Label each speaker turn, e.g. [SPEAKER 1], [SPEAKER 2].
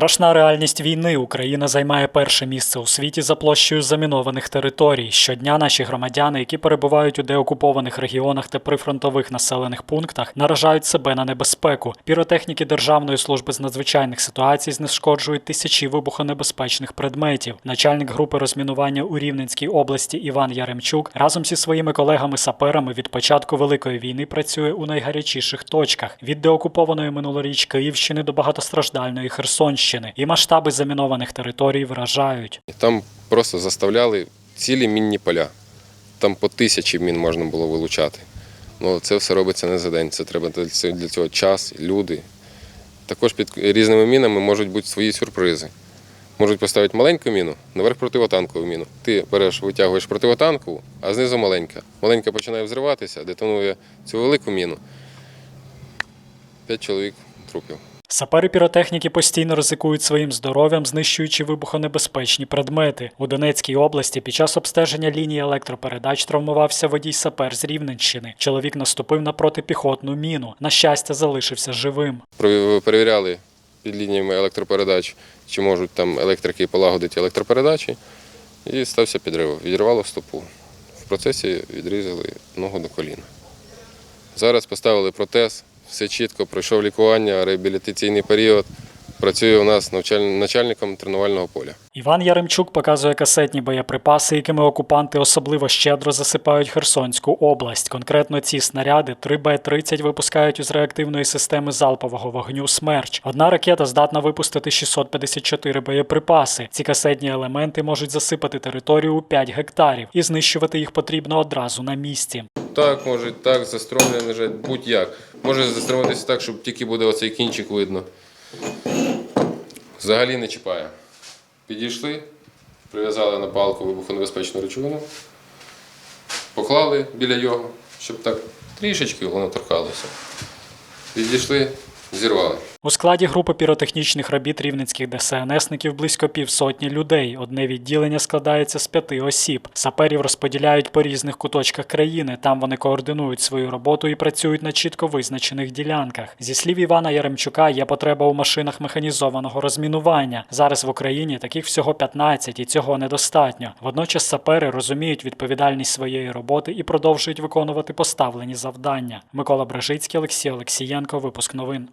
[SPEAKER 1] Страшна реальність війни. Україна займає перше місце у світі за площею замінованих територій. Щодня наші громадяни, які перебувають у деокупованих регіонах та прифронтових населених пунктах, наражають себе на небезпеку. Піротехніки Державної служби з надзвичайних ситуацій знешкоджують тисячі вибухонебезпечних предметів. Начальник групи розмінування у Рівненській області Іван Яремчук разом зі своїми колегами-саперами від початку великої війни працює у найгарячіших точках від деокупованої минулоріч Київщини до багатостраждальної Херсонщини. І масштаби замінованих територій вражають.
[SPEAKER 2] Там просто заставляли цілі мінні поля. Там по тисячі мін можна було вилучати. Ну, це все робиться не за день. Це треба для цього час, люди. Також під різними мінами можуть бути свої сюрпризи. Можуть поставити маленьку міну, наверх противотанкову міну. Ти береш, витягуєш противотанкову, а знизу маленька. Маленька починає взриватися, детонує цю велику міну. П'ять чоловік трупів.
[SPEAKER 1] Сапери піротехніки постійно ризикують своїм здоров'ям, знищуючи вибухонебезпечні предмети. У Донецькій області під час обстеження лінії електропередач травмувався водій сапер з Рівненщини. Чоловік наступив на протипіхотну міну. На щастя, залишився живим.
[SPEAKER 2] Перевіряли під лініями електропередач, чи можуть там електрики полагодити електропередачі, і стався підрив. Відірвало стопу. В процесі відрізали ногу до коліна. Зараз поставили протез, все чітко, пройшов лікування, реабілітаційний період. Працює у нас начальником тренувального поля.
[SPEAKER 1] Іван Яремчук показує касетні боєприпаси, якими окупанти особливо щедро засипають Херсонську область. Конкретно ці снаряди 3Б-30 випускають із реактивної системи залпового вогню «Смерч». Одна ракета здатна випустити 654 боєприпаси. Ці касетні елементи можуть засипати територію у 5 гектарів, і знищувати їх потрібно одразу на місці.
[SPEAKER 2] Так, може, так, застромлені лежать, будь-як. Може затриматися так, щоб тільки буде оцей кінчик видно. Взагалі не чіпає. Підійшли, прив'язали на палку вибухонебезпечну речовину, поклали біля його, щоб так трішечки воно торкалося. Підійшли, зірвали.
[SPEAKER 1] У складі групи піротехнічних робіт рівненських ДСНСників близько півсотні людей. Одне відділення складається з п'яти осіб. Саперів розподіляють по різних куточках країни. Там вони координують свою роботу і працюють на чітко визначених ділянках. Зі слів Івана Яремчука, є потреба у машинах механізованого розмінування. Зараз в Україні таких всього 15, і цього недостатньо. Водночас сапери розуміють відповідальність своєї роботи і продовжують виконувати поставлені завдання. Микола Бражицький, Олексій Олексієнко. Випуск новин.